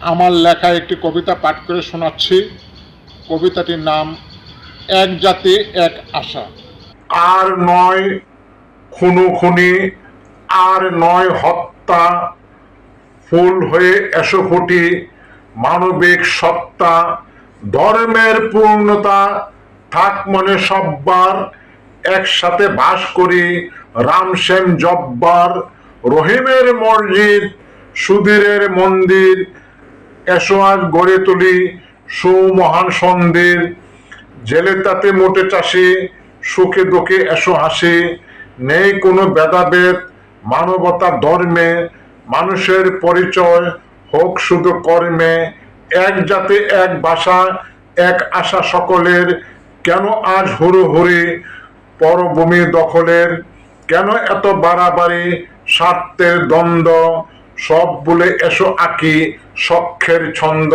আমার লেখা একটি কবিতা পাঠ করে শোনাচ্ছি। কবিতাটির নাম, এক জাতি, এক আশা। আর নয় খুনো খুনি, আর নয় হত্যা। ফুল হয়ে এসো ফুটি, মানবিক সত্তা, ধর্মের পূর্ণতা। থাক মনে সব্বার, একসাথে বাস করি রামসেন জব্বার। রহিমের মসজিদ, সুধীরের মন্দির এসো আজ গড়ে তুলি সুমহান সন্দির জেলে তাতে মোটে চাষি, সুখে দুঃখে এসো হাসি। নেই কোনো ভেদাভেদ, মানবতা ধর্মে। মানুষের পরিচয় হোক শুধু কর্মে। এক জাতি এক ভাষা, এক আশা সকলের। কেন আজ হুড়ো হুড়ি পরভূমি দখলের? কেন এত বাড়াবাড়ি স্বার্থের দ্বন্দ্ব? সব বলে এসো আঁকি সখ্যের ছন্দ